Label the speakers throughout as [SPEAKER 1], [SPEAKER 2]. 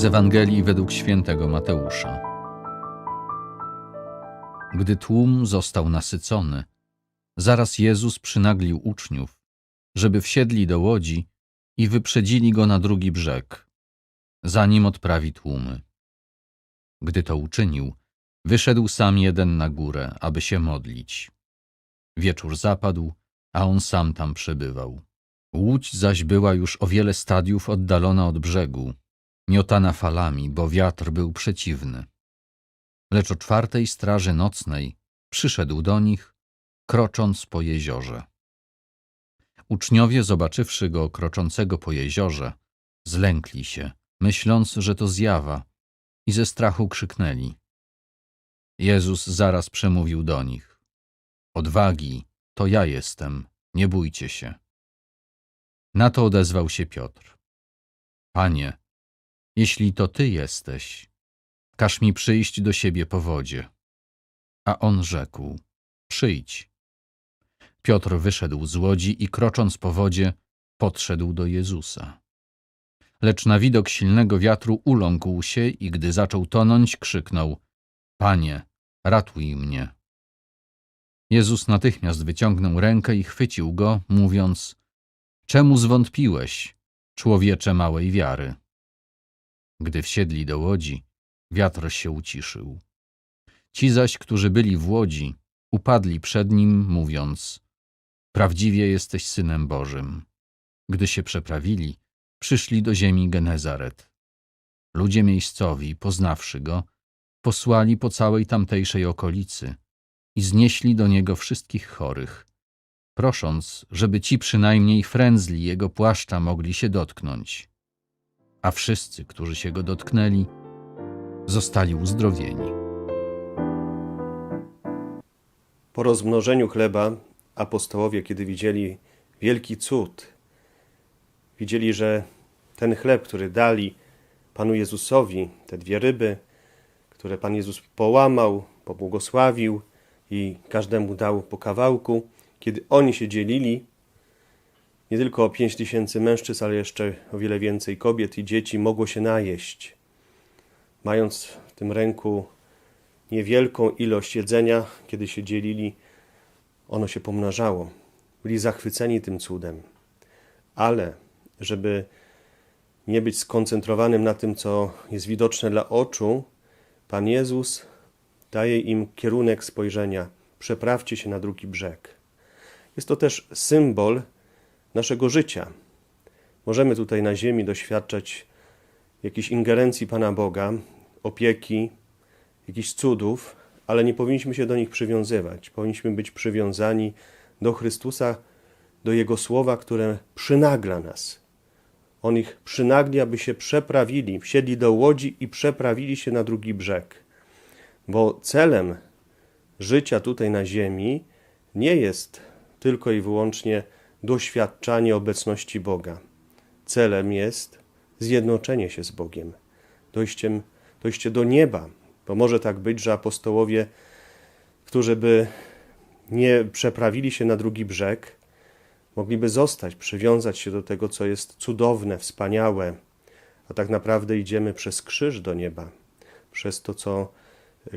[SPEAKER 1] Z Ewangelii według świętego Mateusza. Gdy tłum został nasycony, zaraz Jezus przynaglił uczniów, żeby wsiedli do łodzi i wyprzedzili go na drugi brzeg, zanim odprawi tłumy. Gdy to uczynił, wyszedł sam jeden na górę, aby się modlić. Wieczór zapadł, a on sam tam przebywał. Łódź zaś była już o wiele stadiów oddalona od brzegu, miotana falami, bo wiatr był przeciwny. Lecz o czwartej straży nocnej przyszedł do nich, krocząc po jeziorze. Uczniowie, zobaczywszy go kroczącego po jeziorze, zlękli się, myśląc, że to zjawa, i ze strachu krzyknęli. Jezus zaraz przemówił do nich. Odwagi, to ja jestem, nie bójcie się. Na to odezwał się Piotr. Panie, jeśli to Ty jesteś, każ mi przyjść do siebie po wodzie. A on rzekł, przyjdź. Piotr wyszedł z łodzi i krocząc po wodzie, podszedł do Jezusa. Lecz na widok silnego wiatru uląkł się i gdy zaczął tonąć, krzyknął, Panie, ratuj mnie. Jezus natychmiast wyciągnął rękę i chwycił go, mówiąc, Czemu zwątpiłeś, człowiecze małej wiary? Gdy wsiedli do łodzi, wiatr się uciszył. Ci zaś, którzy byli w łodzi, upadli przed nim, mówiąc: Prawdziwie jesteś synem Bożym. Gdy się przeprawili, przyszli do ziemi Genezaret. Ludzie miejscowi, poznawszy go, posłali po całej tamtejszej okolicy i znieśli do niego wszystkich chorych, prosząc, żeby ci przynajmniej frędzli jego płaszcza mogli się dotknąć. A wszyscy, którzy się go dotknęli, zostali uzdrowieni.
[SPEAKER 2] Po rozmnożeniu chleba apostołowie, kiedy widzieli wielki cud, widzieli, że ten chleb, który dali Panu Jezusowi, te dwie ryby, które Pan Jezus połamał, pobłogosławił i każdemu dał po kawałku, kiedy oni się dzielili, nie tylko o pięć tysięcy mężczyzn, ale jeszcze o wiele więcej kobiet i dzieci mogło się najeść. Mając w tym ręku niewielką ilość jedzenia, kiedy się dzielili, ono się pomnażało. Byli zachwyceni tym cudem. Ale, żeby nie być skoncentrowanym na tym, co jest widoczne dla oczu, Pan Jezus daje im kierunek spojrzenia. Przeprawcie się na drugi brzeg. Jest to też symbol naszego życia. Możemy tutaj na ziemi doświadczać jakiejś ingerencji Pana Boga, opieki, jakichś cudów, ale nie powinniśmy się do nich przywiązywać. Powinniśmy być przywiązani do Chrystusa, do Jego słowa, które przynagla nas. On ich przynagli, aby się przeprawili, wsiedli do łodzi i przeprawili się na drugi brzeg. Bo celem życia tutaj na ziemi nie jest tylko i wyłącznie doświadczanie obecności Boga. Celem jest zjednoczenie się z Bogiem, dojściem, dojście do nieba, bo może tak być, że apostołowie, którzy by nie przeprawili się na drugi brzeg, mogliby zostać, przywiązać się do tego, co jest cudowne, wspaniałe, a tak naprawdę idziemy przez krzyż do nieba, przez to, co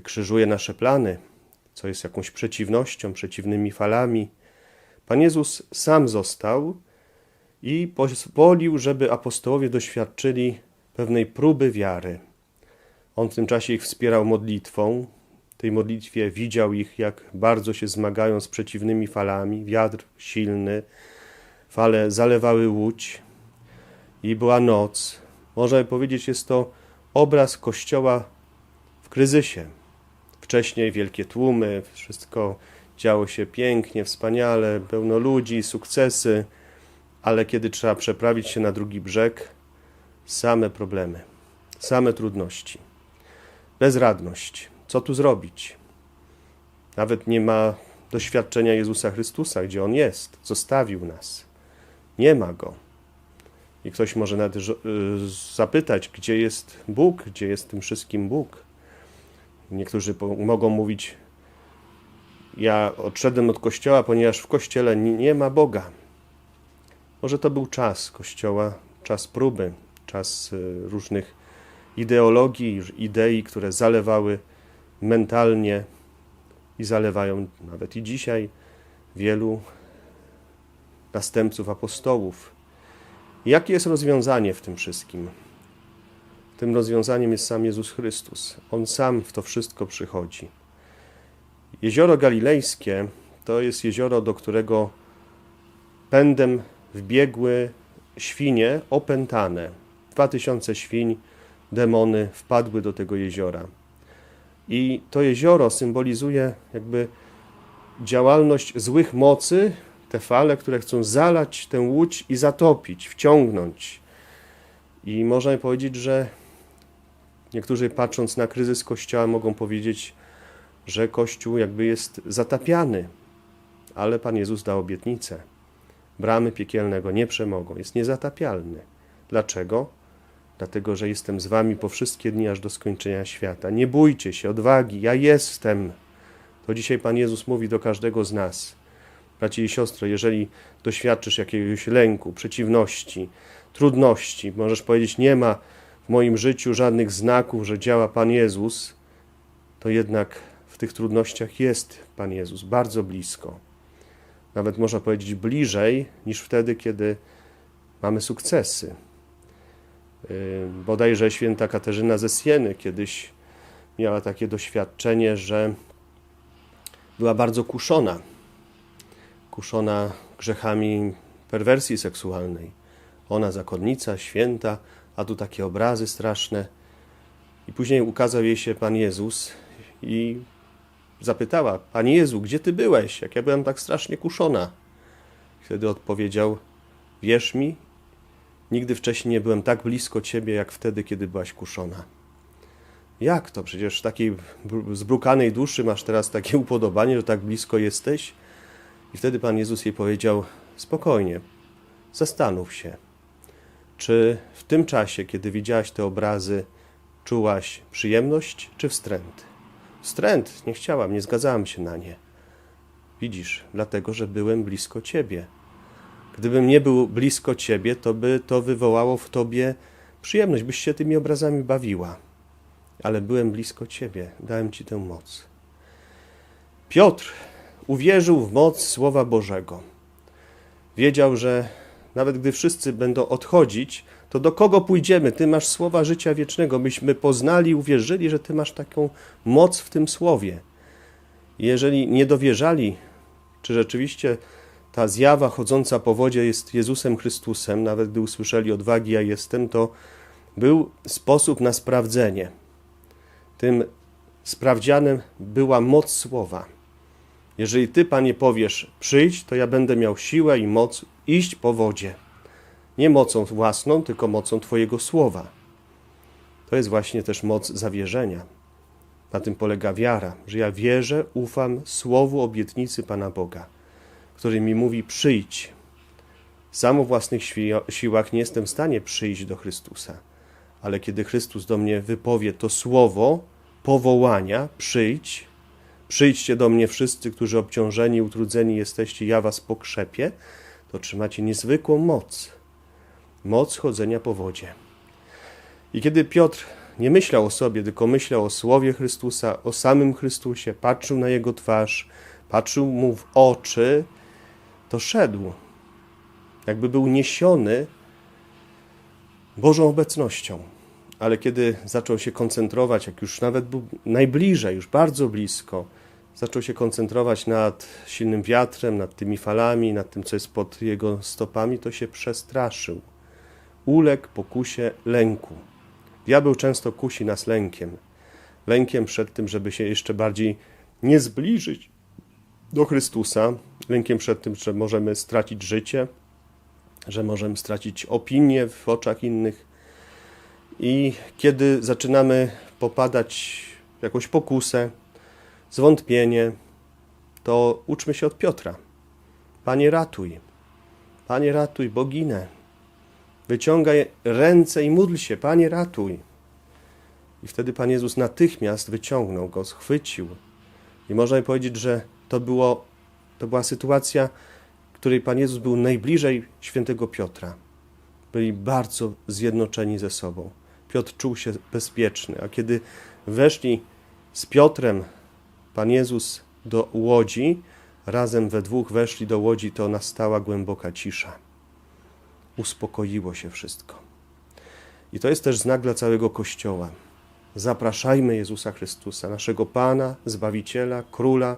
[SPEAKER 2] krzyżuje nasze plany, co jest jakąś przeciwnością, przeciwnymi falami. Pan Jezus sam został i pozwolił, żeby apostołowie doświadczyli pewnej próby wiary. On w tym czasie ich wspierał modlitwą. W tej modlitwie widział ich, jak bardzo się zmagają z przeciwnymi falami. Wiatr silny, fale zalewały łódź i była noc. Można powiedzieć, jest to obraz kościoła w kryzysie. Wcześniej wielkie tłumy, wszystko działo się pięknie, wspaniale, pełno ludzi, sukcesy, ale kiedy trzeba przeprawić się na drugi brzeg, same problemy, same trudności bezradność. Co tu zrobić? Nawet nie ma doświadczenia Jezusa Chrystusa, gdzie On jest, zostawił nas. Nie ma Go. I ktoś może nawet y, zapytać, gdzie jest Bóg, gdzie jest tym wszystkim Bóg. Niektórzy mogą mówić, ja odszedłem od Kościoła, ponieważ w Kościele nie ma Boga. Może to był czas Kościoła, czas próby, czas y, różnych ideologii, idei, które zalewały mentalnie i zalewają nawet i dzisiaj wielu następców apostołów. Jakie jest rozwiązanie w tym wszystkim? Tym rozwiązaniem jest sam Jezus Chrystus. On sam w to wszystko przychodzi. Jezioro Galilejskie to jest jezioro, do którego pędem wbiegły świnie opętane. Dwa tysiące świń, demony wpadły do tego jeziora. I to jezioro symbolizuje jakby działalność złych mocy, te fale, które chcą zalać tę łódź i zatopić, wciągnąć. I można powiedzieć, że niektórzy patrząc na kryzys Kościoła mogą powiedzieć, że Kościół jakby jest zatapiany, ale Pan Jezus dał obietnicę. Bramy piekielnego nie przemogą, jest niezatapialny. Dlaczego? Dlatego, że jestem z wami po wszystkie dni aż do skończenia świata. Nie bójcie się, odwagi, ja jestem. To dzisiaj Pan Jezus mówi do każdego z nas. Bracie i siostro, jeżeli doświadczysz jakiegoś lęku, przeciwności, trudności, możesz powiedzieć, nie ma w moim życiu żadnych znaków, że działa Pan Jezus, to jednak tych trudnościach jest Pan Jezus bardzo blisko. Nawet można powiedzieć bliżej niż wtedy, kiedy mamy sukcesy. Bodajże święta Katarzyna ze Sieny kiedyś miała takie doświadczenie, że była bardzo kuszona. Kuszona grzechami perwersji seksualnej. Ona zakonnica, święta, a tu takie obrazy straszne. I później ukazał jej się Pan Jezus i zapytała: Panie Jezu, gdzie ty byłeś, jak ja byłem tak strasznie kuszona? Wtedy odpowiedział: Wierz mi, nigdy wcześniej nie byłem tak blisko ciebie, jak wtedy, kiedy byłaś kuszona. Jak to? Przecież takiej br- zbrukanej duszy masz teraz takie upodobanie, że tak blisko jesteś? I wtedy Pan Jezus jej powiedział: Spokojnie, zastanów się, czy w tym czasie, kiedy widziałaś te obrazy, czułaś przyjemność czy wstręt? Wstręt, nie chciałam, nie zgadzałam się na nie. Widzisz, dlatego, że byłem blisko ciebie. Gdybym nie był blisko ciebie, to by to wywołało w tobie przyjemność, byś się tymi obrazami bawiła. Ale byłem blisko ciebie, dałem ci tę moc. Piotr uwierzył w moc Słowa Bożego. Wiedział, że nawet gdy wszyscy będą odchodzić, to do kogo pójdziemy? Ty masz słowa życia wiecznego. Myśmy poznali, uwierzyli, że Ty masz taką moc w tym słowie. Jeżeli nie dowierzali, czy rzeczywiście ta zjawa chodząca po wodzie jest Jezusem Chrystusem, nawet gdy usłyszeli odwagi, ja jestem, to był sposób na sprawdzenie. Tym sprawdzianem była moc słowa. Jeżeli Ty, Panie, powiesz, przyjdź, to ja będę miał siłę i moc iść po wodzie. Nie mocą własną, tylko mocą Twojego słowa. To jest właśnie też moc zawierzenia. Na tym polega wiara, że ja wierzę, ufam słowu obietnicy Pana Boga, który mi mówi: przyjdź. Sam o własnych siłach nie jestem w stanie przyjść do Chrystusa, ale kiedy Chrystus do mnie wypowie to słowo powołania: przyjdź, przyjdźcie do mnie wszyscy, którzy obciążeni, utrudzeni jesteście, ja was pokrzepię, to trzymacie niezwykłą moc moc chodzenia po wodzie. I kiedy Piotr nie myślał o sobie, tylko myślał o słowie Chrystusa, o samym Chrystusie, patrzył na jego twarz, patrzył mu w oczy, to szedł, jakby był niesiony Bożą obecnością. Ale kiedy zaczął się koncentrować, jak już nawet był najbliżej, już bardzo blisko, zaczął się koncentrować nad silnym wiatrem, nad tymi falami, nad tym, co jest pod jego stopami, to się przestraszył uległ pokusie lęku. Diabeł często kusi nas lękiem. Lękiem przed tym, żeby się jeszcze bardziej nie zbliżyć do Chrystusa, lękiem przed tym, że możemy stracić życie, że możemy stracić opinię w oczach innych. I kiedy zaczynamy popadać w jakąś pokusę, zwątpienie, to uczmy się od Piotra. Panie, ratuj. Panie, ratuj, bo ginę. Wyciągaj ręce i módl się, Panie, ratuj. I wtedy Pan Jezus natychmiast wyciągnął go, schwycił. I można powiedzieć, że to, było, to była sytuacja, której Pan Jezus był najbliżej świętego Piotra. Byli bardzo zjednoczeni ze sobą. Piotr czuł się bezpieczny, a kiedy weszli z Piotrem, Pan Jezus, do łodzi, razem we dwóch weszli do łodzi, to nastała głęboka cisza. Uspokoiło się wszystko. I to jest też znak dla całego Kościoła. Zapraszajmy Jezusa Chrystusa, naszego Pana, Zbawiciela, Króla,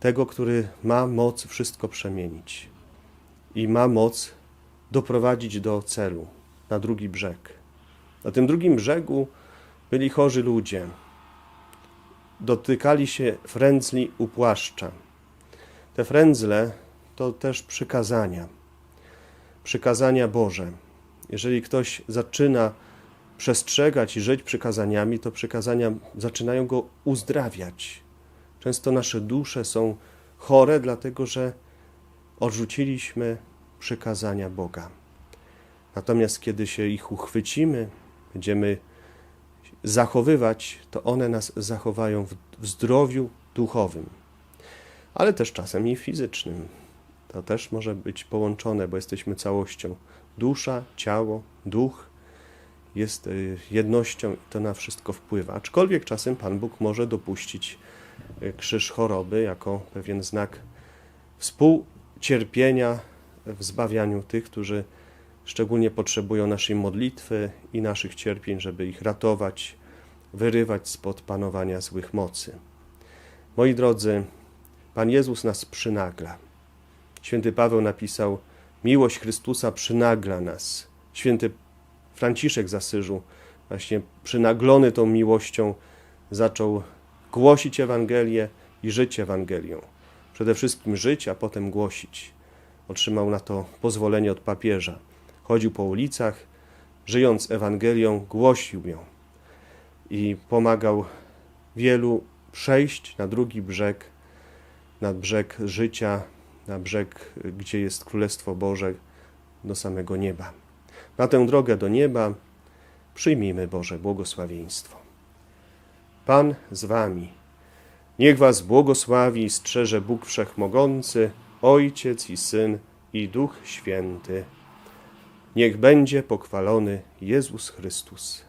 [SPEAKER 2] tego, który ma moc wszystko przemienić i ma moc doprowadzić do celu, na drugi brzeg. Na tym drugim brzegu byli chorzy ludzie. Dotykali się frędzli u płaszcza. Te frędzle to też przykazania. Przykazania Boże. Jeżeli ktoś zaczyna przestrzegać i żyć przykazaniami, to przykazania zaczynają go uzdrawiać. Często nasze dusze są chore, dlatego że odrzuciliśmy przykazania Boga. Natomiast kiedy się ich uchwycimy, będziemy zachowywać, to one nas zachowają w, zdrowiu duchowym, ale też czasem i fizycznym. To też może być połączone, bo jesteśmy całością. Dusza, ciało, duch jest y, jednością i to na wszystko wpływa. Aczkolwiek czasem Pan Bóg może dopuścić y, krzyż choroby jako pewien znak współcierpienia w zbawianiu tych, którzy szczególnie potrzebują naszej modlitwy i naszych cierpień, żeby ich ratować, wyrywać spod panowania złych mocy. Moi drodzy, Pan Jezus nas przynagla. Święty Paweł napisał: Miłość Chrystusa przynagla nas. Święty Franciszek z Asyżu, właśnie przynaglony tą miłością, zaczął głosić Ewangelię i żyć Ewangelią. Przede wszystkim żyć, a potem głosić. Otrzymał na to pozwolenie od papieża. Chodził po ulicach, żyjąc Ewangelią, głosił ją i pomagał wielu przejść na drugi brzeg, na brzeg życia, na brzeg, gdzie jest Królestwo Boże, do samego nieba. Na tę drogę do nieba przyjmijmy Boże błogosławieństwo. Pan z wami. Niech was błogosławi i strzeże Bóg Wszechmogący, Ojciec i Syn i Duch Święty. Niech będzie pochwalony Jezus Chrystus.